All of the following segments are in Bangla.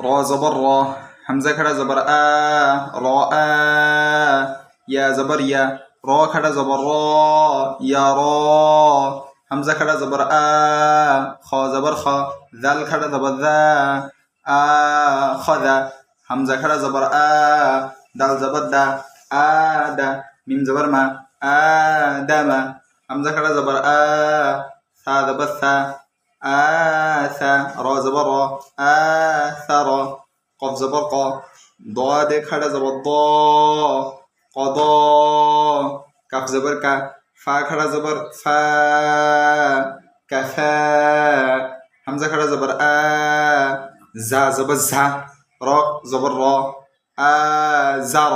র জবর র হামজা খাড়া জবর আ র আ ইয়া জবর ইয়া র খাড়া জবর র ইয়া র হামজা খাড়া জবর আ খ জবর খ জাল খাড়া জবর দা আ খদা হামজা খাড়া জবর আ দাল জবর দা আ দা মিম জবর মা আ দা মা হামজা খাড়া জবর আ সা জবর সা آثا را زبر را آثر قف زبر قا ضاد خڑا زبر ضا قضا کف زبر کا فا خڑا زبر فا کفا حمزه خڑا زبر آ زا زبر زا را زبر را آزر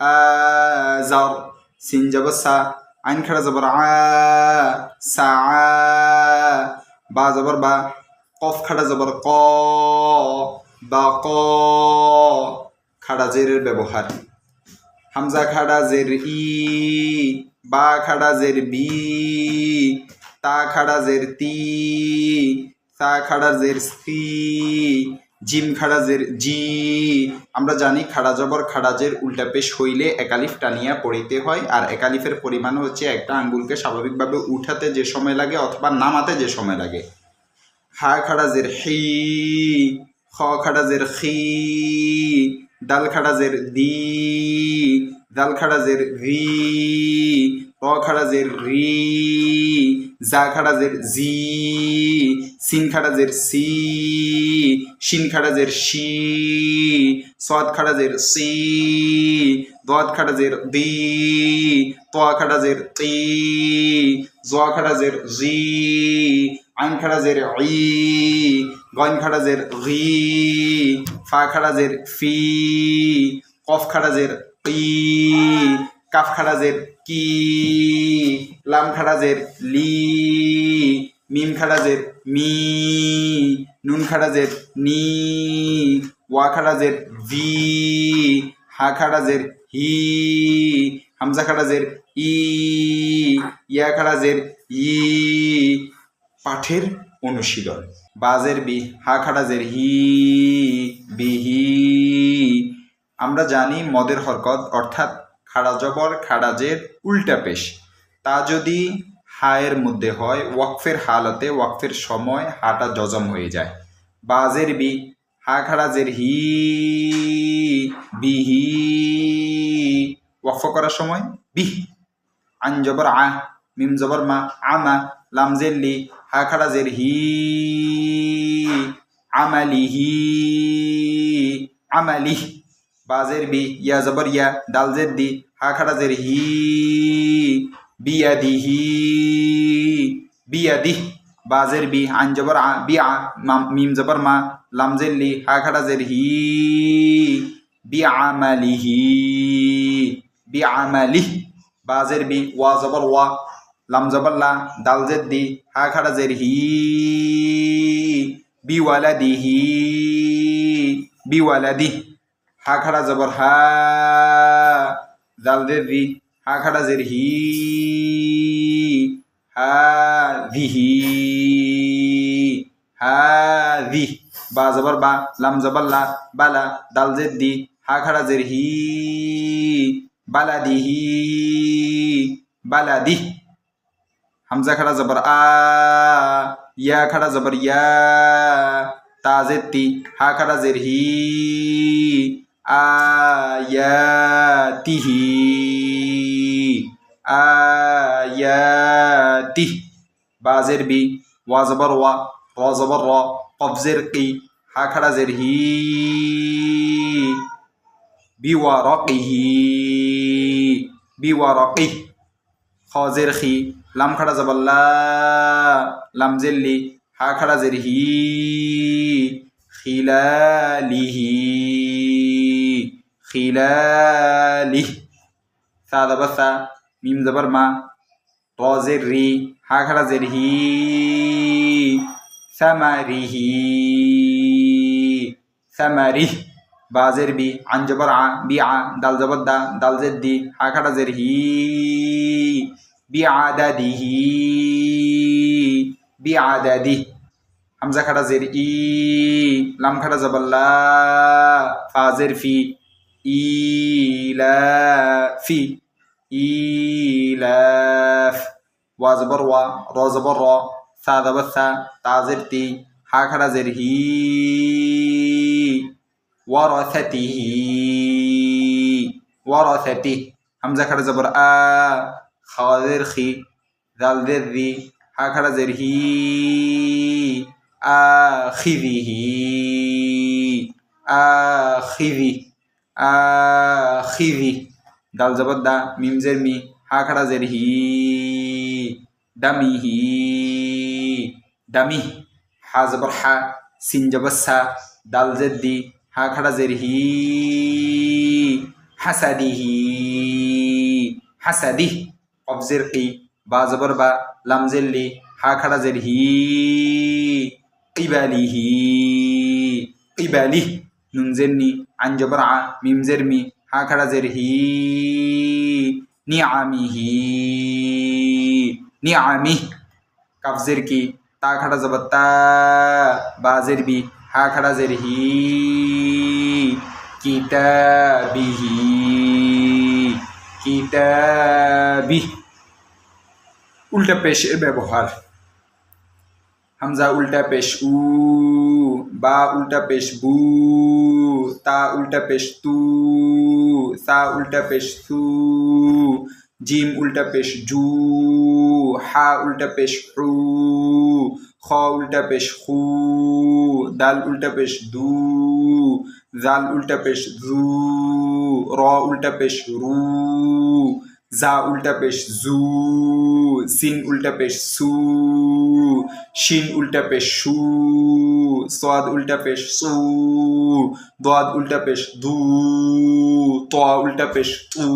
آزر سین زبر سا عین خڑا زبر آ سا বা জবর বা কফ খাড়া জবর ক, বা ক খাড়া জেরের ব্যবহার হামজা খাড়া জের ই, বা খাড়া জের বি, তা খাড়া জের তি তা খাড়া জের সি জিম খাড়া জের জি আমরা জানি খাড়া জবর খাড়া জের উল্টা পেশ হইলে একালিফ টানিয়া পড়িতে হয়, আর একালিফের পরিমাণ হচ্ছে একটা আঙ্গুলকে স্বাভাবিকভাবে উঠাতে যে সময় লাগে অথবা নামাতে যে সময় লাগে। হা খাড়া জের হি, খ খাড়া জের খি ডাল খাড়া জের দি, দাল খাড়া জের রি র খাড়া জের রি, জা খাড়া জের জি সিন খাড়া জের সি শিন খাড়া জের শি সদ খাড়া জের সি দদ খাড়া জের দি তোয়া খাড়া জের তি জোয়া খাড়া জের জি আইন খাড়া জের ই গইন খাড়া জের রি ফা খাড়া জের ফি কফ খাড়া জের কি কাফ খাড়া জের কি লাম খাড়া জের লি মিম খাড়া জের মি, নুন খাড়া জের নি, ওয়া খাড়া জের ভি হা খাড়া জের হি, হামজা খাড়া জের ই, ইয়া খাড়া জের ই, পাঠের অনুশীলন। বাজের বি, হা খাড়া জের হি বিহি আমরা জানি মদের হরকত, অর্থাৎ খাড়া জবর খাড়াজের উল্টা পেশ। তা যদি হায়ের মধ্যে হয়, ওয়াকফের হালতে, ওয়াকফের সময় হাটা জজম হয়ে যায়। বাজের বি হা খাড়াজের হি বিহি ওয়াকফ করার সময় বিহ আন জবর আ, মিম জবর মা আমা লামজের লি হা খাড়াজের হি আমালিহি বাজের বি, ইয়া জবর ইয়া, ডাল জের দি হা খাড়া জের হি বিয়াদিহি বিয়াদিহ বাজের বি আন জবর বি মাম- জবর মা লাম জের লি হা খাড়া জের হি বিআমালিহি বিআমালিহ বাজের বি ওয়া জবর ওয়া লাম জবর লা ডাল জের দি হা খাড়া জের হি বিওয়ালাদিহি বিওয়ালাদিহ হা খাড়া জবর হা জাল জের রি হা খাড়া জের হি হা দিহি হা দি বা জবর বা লাম জবর লা বালা দাল জের দি হা খাড়া জের হি বালা দিহ হামজা খাড়া জবর আ ইয়া খাড়া জবর ইয়া তাজের তি হা খাড়া জের হি আয়াতিহি আয়াতিহ বাজের বি ওয়া জবর ওয়া র জবর র কবজের কি হা খাড়া জের হি বিওয়ারকিহি বিওয়ারকিহ খজের খি লাম খাড়া জবর লা লাম জেল্লি হা খাড়া জের হি খিলালিহি খিলালিহ সা জবর সা মিম জবর মা র জের রি হা খাড়া জের হি সামারিহি সামারিহ বাজের B An a, be a দাল জবর দা দাল জের দি হা হি বি আদাদিহি, বি আদাদি হামজা খাড়া জের ই লাম খাড়া জবাল্লা ফা ইলা ফি ইলাফ। ওয়া জবর ওয়া র জবর র তা হা খাড়া জের হি ওয়ারাসাতিহি ওয়ারাসাতি, হামজা খাড়া জবর আ খা জের খি জাল জের জি হা হি জবর দা মিম জের মি হা খাড়া জের হি দামিহি। দামি হা জবর হা, সিন জবর সা, দাল জের দি হা খাড়া জের হি হাসাদিহি। হাসাদি অবজের কি বা জবর বা, লাম জের হা খাড়া জের হি কিবালিহি। কিবালি নুন জের নি আন জবর আ, মিম জের মি হা খাড়া জের হি নিআমিহি। নিআমি। কাফজের কি? তা খাড়া জবর তা, বাজের বি, হা খাড়া জের হি। কিতাবিহি। কিতাবি। উল্টা পেশের ব্যবহার। হামজা উল্টা পেশ উ, বা উল্টা পেশ বু, তা উল্টা পেশ তু, সা উল্টা পেশ সু জিম, উল্টা পেশ জু, হা, উল্টা পেশ হু, খ, উল্টা পেশ হু, দাল, উল্টা পেশ দু, জাল, উল্টা পেশ জু, র, উল্টা পেশ রু জা উল্টা পেশ জু সিন উল্টা পেশ সু শিন উল্টা পেশ সু সাদ উল্টা পেশ সু দাদ উল্টা পেশ দু তা উল্টা পেশ তু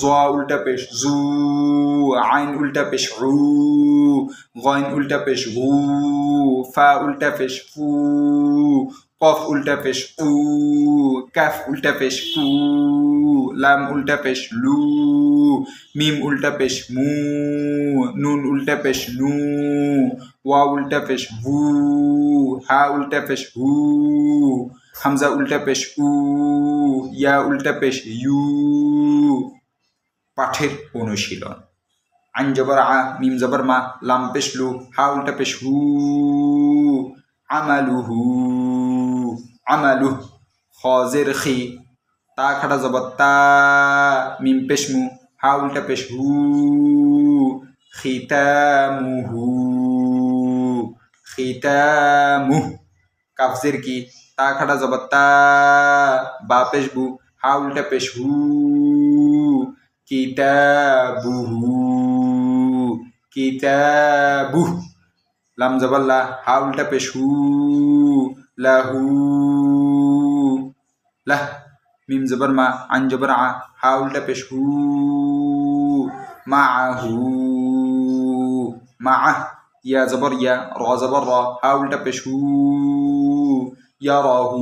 জা উল্টা পেশ জু আইন উল্টা পেশ রু গাইন উল্টা পেশ গু ফা উল্টা পেশ ফু কফ উল্টা পেশ উ কাফ উল্টা পেশ কু লাম উল্টা পেশ লু মিম উল্টা পেশ মু নুন উল্টা পেশ নু ওয়া উল্টা পেশ ভু হা উল্টা পেশ হু হামজা উল্টা পেশ উ ইয়া উল্টা পেশ ইউ পাঠের অনুশীলন আইন জবর আ মিম জবর মা লাম পেশ লু হা উল্টা পেশ হু আমালুহু আমালু খজের খি তা খাটা জবর তা, মিম পেশ মু হা উল্টা পেশ হু, খিতামুহু খিতামু কাফজের কি? তা খাটা জবর তা, বা পেশ বু হা উল্টা পেশ হু কিতাবুহু কিতাবু লাম জবাল্লা, হা উল্টা পেশ হু লাহু লাহ মিম জবর মা আন জবর আ হা উল্টা পেশ হু মাআহু মা ইয়া জবর ইয়া র জবর র হা উল্টা পেশ হু ইয়ারাহু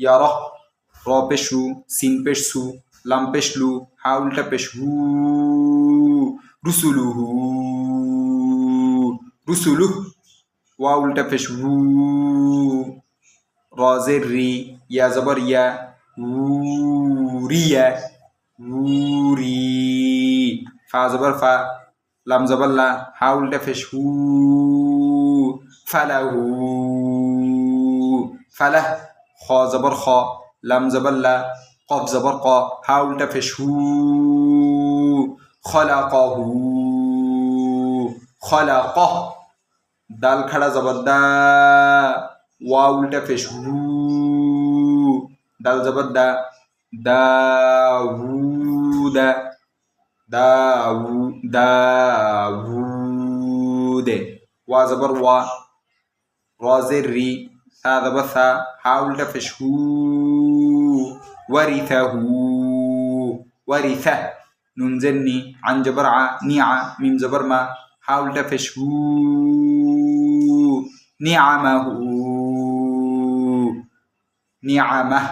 ইয়ারাহ র পেশ হু সিন পেশ সু লাম পেশ লু ওয়া উল্টা পেশ হু রজের রি, ইয়া জবর ইয়া উরিয়া উরি ফা জবর ফা, লাম জবর লা, হা উল্টা পেশ হু ফালাহু ফালাহ খ জবর খ, লাম জবর লা, কফ জবর ক, হা উল্টা পেশ হু খলাকহু খলাকহ দাল খাড়া জবর দা ওয়া উল্টা পেশ হু দাল জবর দা দাউদা দাউ দাউদে ওয়া জবর ওয়া রজের রি সা জবর সা হা উল্টা পেশ হু ওয়ারিথাহু ওয়ারিথা নুন জেন্নি আন জবর আ নি আ মিম জবর মা হা উল্টা পেশ হু নিআমাহু নিআমাহ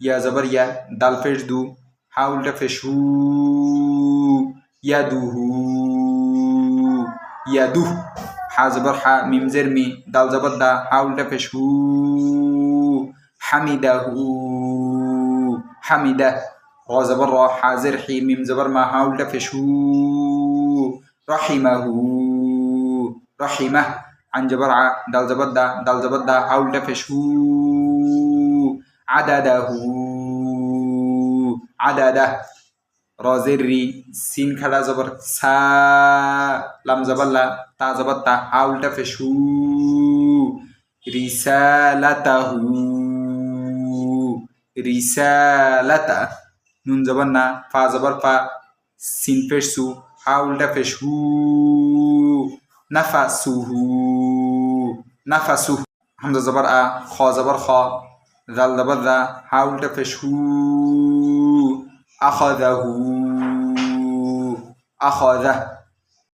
ইয়া জবর ইয়া দাল পেশ দু হা উল্টা পেশ হু ইয়াদুহু ইয়াদুহ হা জবর হা মিম জের মি দাল জবর দা হা উল্টা পেশ হু হামিদাহু হামিদা র জবর র হা জের হি মিম জবর আন আ, দাল জবর দা, দাল জবর দা, হাউলটা ফেস হু আদাদা হু, আদাদা, রজের রি, সিন খাড়া জবর সা, লাম জবাল্লা তা জবর তা, হাউলটা ফেস হু রিসালাতাহু রিসালাতা, নুন জবর না, ফা জবর ফা, সিন ফেস সু হাউলটা ফেস। হু নাফাসুহু হামজা জবর আ খ জবর খ জাল জবর দা হা উল্টা ফেসু আখাযাহু আখাযা